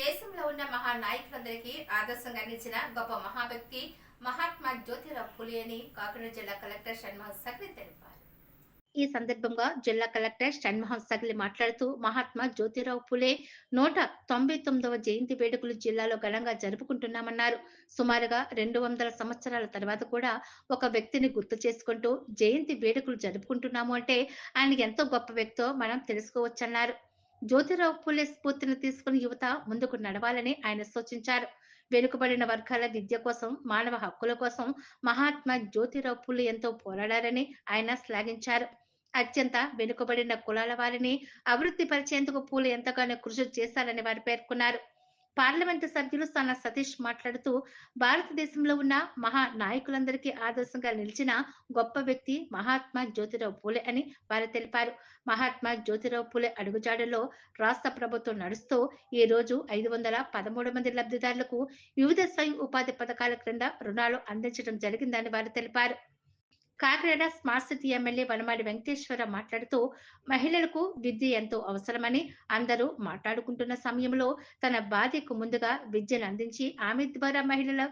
దేశంలో ఉన్న మహానాయకులందరికీ ఆదర్శంగా నిలిచిన గొప్ప మహావ్యక్తి మహాత్మా జ్యోతిరావు ఫులే అని కాకినాడ జిల్లా కలెక్టర్ షణ్మోహన్ సగ్రి తెలిపారు. ఈ సందర్భంగా జిల్లా కలెక్టర్ షణ్మోహన్ సగ్లి మాట్లాడుతూ మహాత్మా జ్యోతిరావు ఫులే నూట తొంభై తొమ్మిదవ జయంతి వేడుకలు జిల్లాలో ఘనంగా జరుపుకుంటున్నామన్నారు. సుమారుగా రెండు వందల సంవత్సరాల తర్వాత కూడా ఒక వ్యక్తిని గుర్తు చేసుకుంటూ జయంతి వేడుకలు జరుపుకుంటున్నాము అంటే ఆయన ఎంతో గొప్ప వ్యక్తో మనం తెలుసుకోవచ్చన్నారు. జ్యోతిరావు ఫులే స్ఫూర్తిని తీసుకుని యువత ముందుకు నడవాలని ఆయన సూచించారు. వెనుకబడిన వర్గాల విద్య కోసం మానవ హక్కుల కోసం మహాత్మా జ్యోతిరావు ఫులే ఎంతో పోరాడారని ఆయన శ్లాఘించారు. అత్యంత వెనుకబడిన కులాల వారిని అభివృద్ధి పరిచేందుకు పూలు ఎంతగానో కృషి చేశారని వారు పేర్కొన్నారు. పార్లమెంటు సభ్యులు సన సతీష్ మాట్లాడుతూ భారతదేశంలో ఉన్న మహా నాయకులందరికీ ఆదర్శంగా నిలిచిన గొప్ప వ్యక్తి మహాత్మా జ్యోతిరావు పూలే అని వారు తెలిపారు. మహాత్మా జ్యోతిరావు పూలే అడుగుజాడలో రాష్ట్ర ప్రభుత్వం నడుస్తూ ఈ రోజు ఐదు వందల పదమూడు మంది లబ్ధిదారులకు వివిధ స్వయం ఉపాధి పథకాల క్రింద రుణాలు అందించడం జరిగిందని వారు తెలిపారు. Kakinada smart city MLA Vanamadi Venkateswara మాట్లాడుతూ మహిళలకు విద్య ఎంతో అవసరమని అందరూ మాట్లాడుకుంటున్న సమయంలో తన భార్యకు ముందుగా విద్యను అందించి ఆమె ద్వారా మహిళల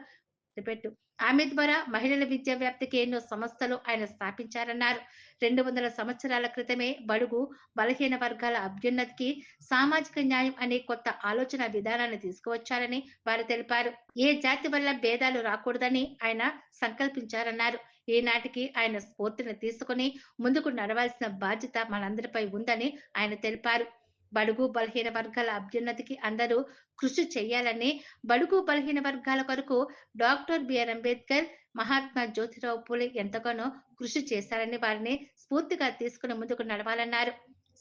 రిపెట్టు ఆమె ద్వారా మహిళల విద్యా వ్యాప్తికి ఎన్నో సంస్థలు ఆయన స్థాపించారన్నారు. రెండు వందల సంవత్సరాల క్రితమే బడుగు బలహీన వర్గాల అభ్యున్నతికి సామాజిక న్యాయం అనే కొత్త ఆలోచన విధానాన్ని తీసుకువచ్చారని వారు తెలిపారు. ఏ జాతి వల్ల భేదాలు రాకూడదని ఆయన సంకల్పించారన్నారు. ఈనాటికి ఆయన స్ఫూర్తిని తీసుకుని ముందుకు నడవాల్సిన బాధ్యత మనందరిపై ఉందని ఆయన తెలిపారు. బడుగు బలహీన వర్గాల అభ్యున్నతికి అందరూ కృషి చేయాలని బడుగు బలహీన వర్గాల కొరకు doctor B R Ambedkar Mahatma Jyotirao Phule ఎంతగానో కృషి చేశారని వారిని స్ఫూర్తిగా తీసుకుని ముందుకు నడవాలన్నారు.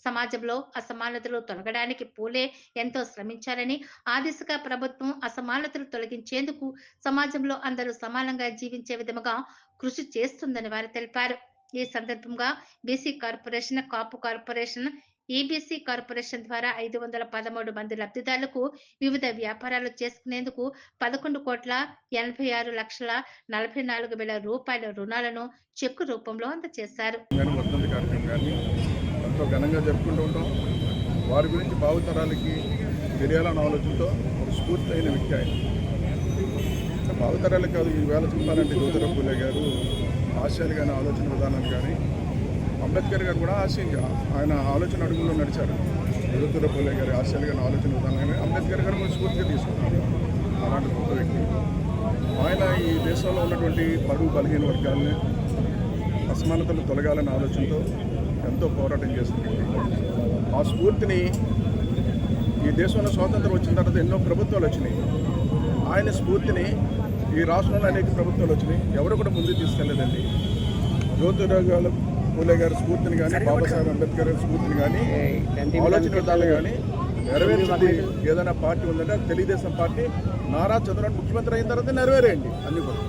సమాజంలో అసమానతలు తొలగడానికి పూలే ఎంతో శ్రమించారని ఆ దిశగా ప్రభుత్వం అసమానతలు తొలగించేందుకు సమాజంలో అందరూ సమానంగా జీవించే విధముగా కృషి చేస్తుందని వారు తెలిపారు. ఈ సందర్భంగా BC corporation Kapu corporation EBC corporation ద్వారా ఐదు వందల పదమూడు మంది లబ్ధిదారులకు వివిధ వ్యాపారాలు చేసుకునేందుకు పదకొండు కోట్ల ఎనభై ఆరు లక్షల నలభై నాలుగు వేల రూపాయల రుణాలను చెక్కు రూపంలో అందజేశారు. ఎంతో ఘనంగా జరుపుకుంటూ ఉంటాం. వారి గురించి భావితరాలకి తెలియాలన్న ఆలోచనతో ఒక స్ఫూర్తి అయిన వ్యక్తి ఆయన. ఇంకా భావితరాలకు కాదు ఈ వేళ చెప్పాలంటే జ్యోతిరావు పూలే గారు ఆశయాలు కానీ ఆలోచన విధానాలు కానీ అంబేద్కర్ గారు కూడా ఆశయంగా ఆయన ఆలోచన అడుగుల్లో నడిచారు. నిరుతుల పోలే గారి ఆశయాలు కానీ ఆలోచన విధానం కానీ అంబేద్కర్ గారు కూడా స్ఫూర్తిగా తీసుకున్నారు. అలాంటి గొప్ప వ్యక్తి. ఆయన ఈ దేశంలో ఉన్నటువంటి బడుగు బలహీన వర్గాలని అసమానతలు తొలగాలనే ఆలోచనతో ఎంతో పోరాటం చేస్తుంది ఆ స్ఫూర్తిని ఈ దేశంలో స్వాతంత్రం వచ్చిన తర్వాత ఎన్నో ప్రభుత్వాలు వచ్చినాయి. ఆయన స్ఫూర్తిని ఈ రాష్ట్రంలో అనేక ప్రభుత్వాలు వచ్చినాయి. ఎవరు కూడా ముందుకు తీసుకెళ్ళలేదండి జ్యోతిరావు పూలే గారి స్ఫూర్తిని కానీ బాబాసాహెబ్ అంబేద్కర్ గారి స్ఫూర్తిని కానీ ఆలోచన విధాలు కానీ నెరవేర్చింది ఏదైనా పార్టీ ఉందంటే తెలుగుదేశం పార్టీ. నారా చంద్రబాబు ముఖ్యమంత్రి అయిన తర్వాత నెరవేరేయండి అన్ని కూడా.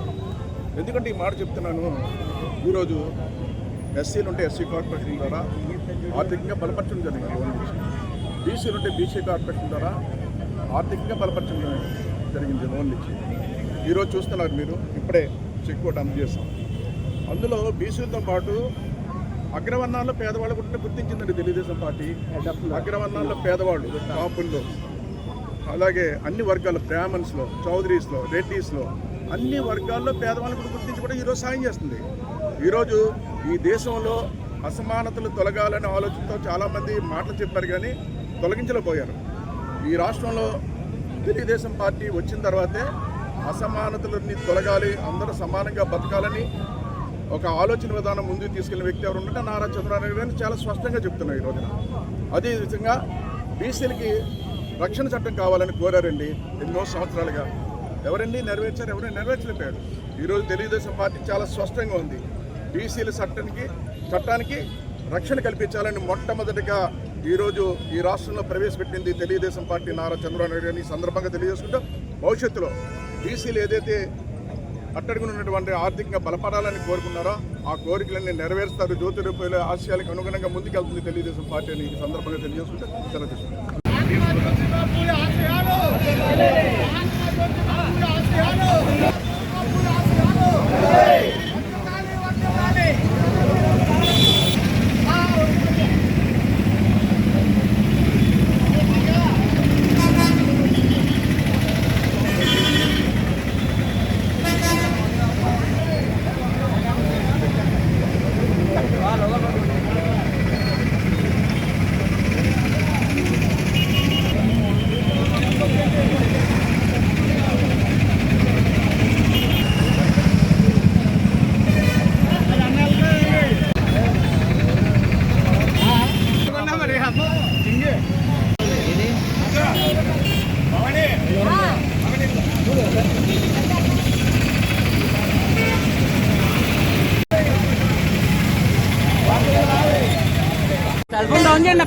ఎందుకంటే ఈ మాట చెప్తున్నాను. ఈరోజు ఎస్సీలు ఉంటే ఎస్సీ కార్పొరేషన్ ద్వారా ఆర్థికంగా బలపరచడం జరిగింది. లోన్ బీసీలు ఉంటే బీసీ కార్పొరేషన్ ద్వారా ఆర్థికంగా బలపరచడం జరిగింది. లోన్ నుంచి ఈరోజు చూస్తున్నారు మీరు. ఇప్పుడే చెక్ ఒకటి అందజేస్తాం అందులో బీసీలతో పాటు అగ్రవర్ణాల్లో పేదవాళ్ళు కూడా గుర్తించిందండి తెలుగుదేశం పార్టీ. అగ్రవర్ణాల్లో పేదవాళ్ళు కాపుల్లో అలాగే అన్ని వర్గాల బ్రాహ్మణ్స్లో చౌదరీస్లో రెడ్డీస్లో అన్ని వర్గాల్లో పేదవాళ్ళని కూడా గుర్తించి కూడా ఈరోజు సాయం చేస్తుంది. ఈరోజు ఈ దేశంలో అసమానతలు తొలగాలనే ఆలోచనతో చాలామంది మాటలు చెప్పారు కానీ తొలగించలేకపోయారు. ఈ రాష్ట్రంలో తెలుగుదేశం పార్టీ వచ్చిన తర్వాతే అసమానతలన్నీ తొలగాలి అందరూ సమానంగా బతకాలని ఒక ఆలోచన విధానం ముందుకు తీసుకెళ్ళిన వ్యక్తి ఎవరు ఉంటే నారా చంద్రబాబు గారిని చాలా స్పష్టంగా చెప్తున్నారు ఈ రోజున. అదే విధంగా బీసీలకి రక్షణ చట్టం కావాలని కోరారండి ఎన్నో సంవత్సరాలుగా. ఎవరండి నెరవేర్చారు? ఎవరైనా నెరవేర్చలేకపోయారు? ఈరోజు తెలుగుదేశం పార్టీ చాలా స్పష్టంగా ఉంది. బీసీల చట్టానికి చట్టానికి రక్షణ కల్పించాలని మొట్టమొదటిగా ఈరోజు ఈ రాష్ట్రంలో ప్రవేశపెట్టింది తెలుగుదేశం పార్టీ నారా చంద్రబాబు నాయుడు గారిని ఈ సందర్భంగా తెలియజేసుకుంటూ భవిష్యత్తులో బీసీలు ఏదైతే అట్టడుగున ఉన్నటువంటి ఆర్థికంగా బలపడాలని కోరుకున్నారో ఆ కోరికలన్నీ నెరవేరుస్తారు. జ్యోతి రూపాయల ఆశయాలకు అనుగుణంగా ముందుకెళ్తుంది తెలుగుదేశం పార్టీ అని ఈ సందర్భంగా తెలియజేసుకుంటే సెలవు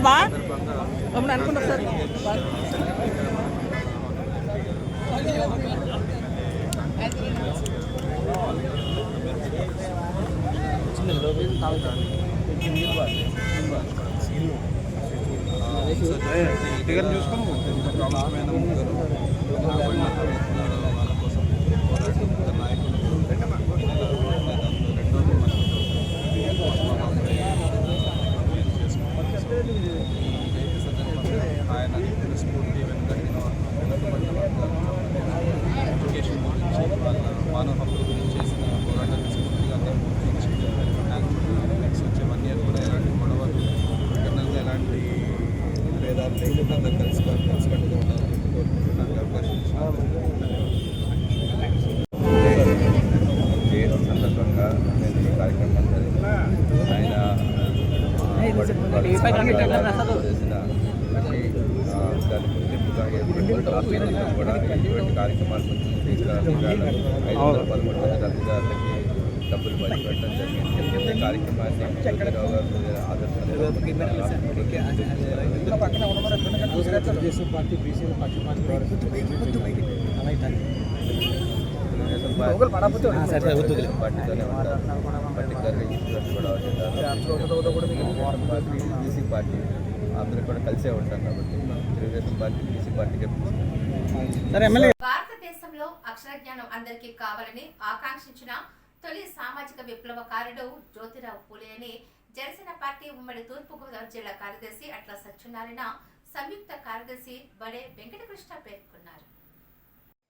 బా. ఇప్పుడు అనుకుంటా సార్. ప్రాముఖ్యమైన ముగ్గురు రాబోయే వాళ్ళ కోసం పోరాడే ముగ్గురు నాయకులు రెండోది ఆయన చెప్పిన స్ఫూర్తి వెనుకడిన వెనుకబడిన వర్గాలకు ఎడ్యుకేషన్ గురించి వాళ్ళ మానవ హక్కుల గురించి చేసిన పోరాటాన్ని స్ఫూర్తిగా మేము నెక్స్ట్ వచ్చే వన్ ఇయర్ కూడా ఎలాంటి గొడవలు ఇంటర్నల్గా ఎలాంటి భేదాలు లేకుండా అందరూ కలిసి కలిసికట్టుగా ఉండాలని కోరుకుంటున్నాను అవకాశం చేయడం సందర్భంగా నేను ఈ కార్యక్రమం జరిగింది ఆయన చేసిన కృషి ఆ, దాని గుర్తింపుగా ఏర్పడిన రాష్ట్ర కూడా ఇటువంటి కార్యక్రమాలు పదమూడు మంది లబ్ధిదారులకి డబ్బులు పంచిపెట్టడం జరిగింది కార్యక్రమాన్ని గారు ఆదర్శంగా పార్టీ బీసీల తెలుగుదేశం పార్టీ పార్టీతోనే ఉంటారు. పర్టికులర్గా east west Godavari party BC party. అందరూ కూడా కలిసే ఉంటాం కాబట్టి తెలుగుదేశం పార్టీ బీసీ పార్టీకే సరే ఎమ్మెల్యే. భారతదేశంలో అక్షర జ్ఞానం అందరికీ కావాలని ఆకాంక్షించిన తొలి సామాజిక విప్లవకారుడు జ్యోతిరావు పూలే అని జనసేన పార్టీ ఉమ్మడి తూర్పుగోదావరి జిల్లా కార్యదర్శి అట్ల సత్యనారాయణ సంయుక్త కార్యదర్శి బడే వెంకటకృష్ణ పేర్కొన్నారు.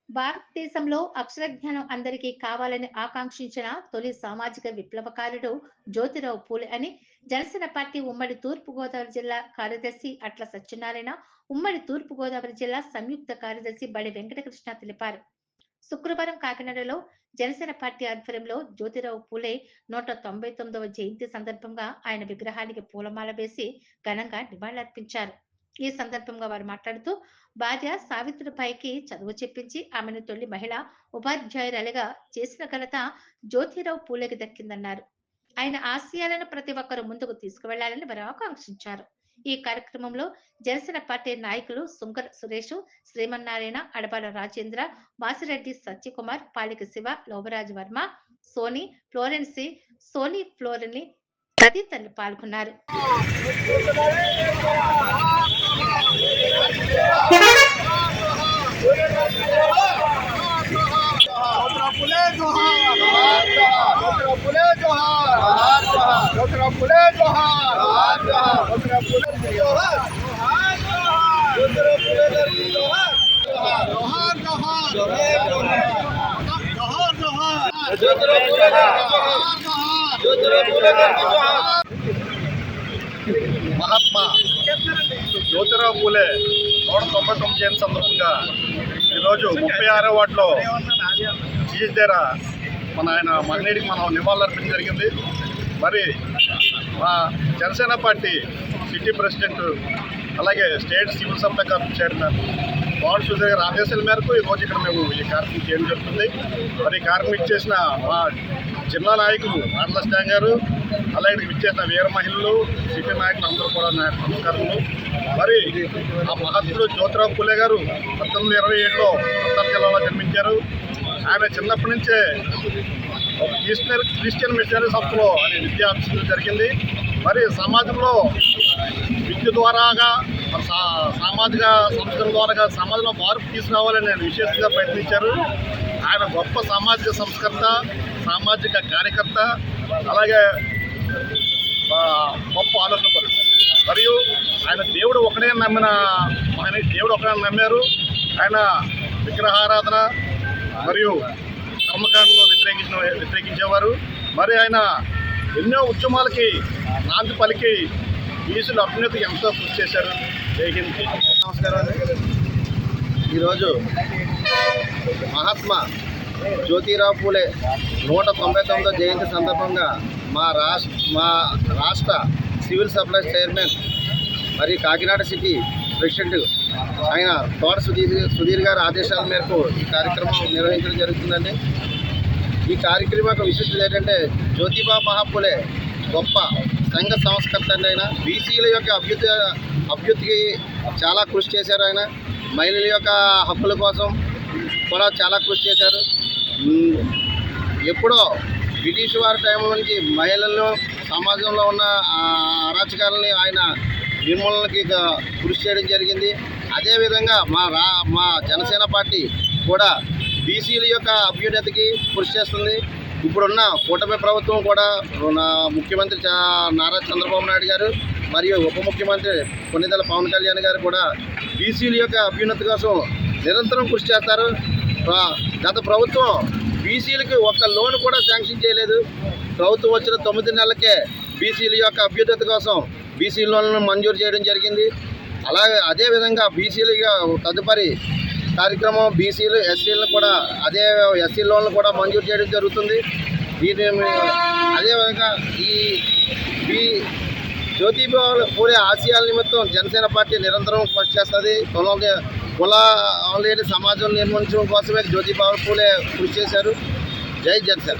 భారతదేశంలో అక్షర జ్ఞానం అందరికీ కావాలని ఆకాంక్షించిన తొలి సామాజిక విప్లవకారుడు జ్యోతిరావు పూలే అని జనసేన పార్టీ ఉమ్మడి తూర్పు గోదావరి జిల్లా కార్యదర్శి అట్ల సత్యనారాయణ ఉమ్మడి తూర్పు గోదావరి జిల్లా సంయుక్త కార్యదర్శి బడి వెంకటకృష్ణ తెలిపారు. శుక్రవారం కాకినాడలో జనసేన పార్టీ ఆధ్వర్యంలో జ్యోతిరావు పూలే నూట తొంభై తొమ్మిదవ జయంతి సందర్భంగా ఆయన విగ్రహానికి పూలమాల వేసి ఘనంగా నివాళులర్పించారు. ఈ సందర్భంగా వారు మాట్లాడుతూ భార్య సావిత్రిబాయికి చదువు చెప్పించి ఆమెను తొలి మహిళ ఉపాధ్యాయురాలిగా చేసిన ఘనత జ్యోతిరావు పూలేకి దక్కిందన్నారు. ఆయన ఆశయాలను ప్రతి ఒక్కరూ ముందుకు తీసుకువెళ్ళాలని వారు ఆకాంక్షించారు. ఈ కార్యక్రమంలో జనసేన పార్టీ నాయకులు సుంకర్ సురేష్ శ్రీమన్నారాయణ అడపాల రాజేంద్ర వాసిరెడ్డి సత్యకుమార్ పాలిక శివ లోభరాజ్ వర్మ సోని ఫ్లోరెన్సీ సోని ఫ్లోరెని తదితరులు పాల్గొన్నారు. మహాత్మా జ్యోతిరావు పూలే నూట తొంభై తొమ్మిది జయంతి సందర్భంగా ఈరోజు ముప్పై ఆరో వాటిలో జీఎస్ దగ్గర మన ఆయన మగనీడికి మనం నివాళులర్పించడం జరిగింది. మరి మా జనసేన పార్టీ సిటీ ప్రెసిడెంట్ అలాగే state civil supply corporation chairman Pavan Sudheer గారి ఆదేశాల మేరకు ఈరోజు ఇక్కడ మేము ఈ కార్యక్రమం చేయడం జరుగుతుంది. మరి ఈ కార్యక్రమం ఇచ్చేసిన మా జిల్లా నాయకులు ఆర్ల స్టాంగ్ గారు అలాగే ఇచ్చేసిన వీర మహిళలు సిటీ నాయకులు అందరూ కూడా నా నమస్కారములు. మరి ఆ మహత్తుడు జ్యోతిరావు పూలే గారు పంతొమ్మిది ఇరవై ఏడులో ఉత్తర జిల్లాలో జన్మించారు. ఆయన చిన్నప్పటి నుంచే ఒక క్రిస్టియన్ క్రిస్టియన్ మిషనరీ సంస్థలో అనే విద్య జరిగింది. మరి సమాజంలో విద్య ద్వారాగా మరి సా- సామాజిక సంస్కరణ ద్వారా సమాజంలో మార్పు తీసుకురావాలని ఆయన విశేషంగా ప్రయత్నించారు. ఆయన గొప్ప సామాజిక సంస్కర్త సామాజిక కార్యకర్త అలాగే గొప్ప ఆలోచన పరుడు మరియు ఆయన దేవుడు ఒకడే నమ్మిన ఆయన దేవుడు ఒకడే నమ్మారు. ఆయన విగ్రహారాధన మరియు కర్మకాండంలో వ్యతిరేకించిన వ్యతిరేకించేవారు. మరి ఆయన ఎన్నో ఉద్యమాలకి నాంది పలికి బీసుల అభ్యున్నతికి ఎంతో కృషి చేశారు. నమస్కారం. అండి ఈరోజు మహాత్మా జ్యోతిరావు పూలే నూట తొంభై తొమ్మిదో జయంతి సందర్భంగా మా రాష్ట్ర మా రాష్ట్ర సివిల్ సప్లైస్ చైర్మన్ మరి కాకినాడ సిటీ ప్రెసిడెంట్ ఆయన తోట సుధీర్ సుధీర్ గారి ఆదేశాల మేరకు ఈ కార్యక్రమం నిర్వహించడం జరుగుతుందండి. ఈ కార్యక్రమం యొక్క విశిష్టత ఏంటంటే జ్యోతిబా మహాపులే గొప్ప సంఘ సంస్కర్త ఆయన బీసీల యొక్క అభ్యుతి అభ్యుతికి చాలా కృషి చేశారు ఆయన. మహిళల యొక్క హక్కుల కోసం కూడా చాలా కృషి చేశారు. ఎప్పుడో బ్రిటిష్ వారి టైం నుంచి మహిళలను సమాజంలో ఉన్న అరాచకాలని ఆయన నిర్మూలనకి కృషి చేయడం జరిగింది. అదేవిధంగా మా రా మా జనసేన పార్టీ కూడా బీసీల యొక్క అభ్యున్నతికి కృషి చేస్తుంది. ఇప్పుడున్న కూటమి ప్రభుత్వం కూడా నా ముఖ్యమంత్రి నారా చంద్రబాబు నాయుడు గారు మరియు ఉప ముఖ్యమంత్రి కొన్నిదల పవన్ కళ్యాణ్ గారు కూడా బీసీల యొక్క అభ్యున్నతి కోసం నిరంతరం కృషి చేస్తారు. గత ప్రభుత్వం బీసీలకి ఒక్క లోన్ కూడా శాంక్షన్ చేయలేదు. ప్రభుత్వం వచ్చిన తొమ్మిది నెలలకే బీసీల యొక్క అభ్యున్నతి కోసం బీసీ లోన్లను మంజూరు చేయడం జరిగింది. అలాగే అదేవిధంగా బీసీలుగా తదుపరి కార్యక్రమం బీసీలు ఎస్సీలను కూడా అదే ఎస్సీ లోన్లు కూడా మంజూరు చేయడం జరుగుతుంది. దీని అదేవిధంగా ఈ బీ జ్యోతిబా పూలే ఆశయాల నిమిత్తం జనసేన పార్టీ నిరంతరం కృషి చేస్తుంది. కులం కుల లేని సమాజం నిర్మించడం కోసమే జ్యోతిబా పూలే కృషి చేశారు. జై జనసేన.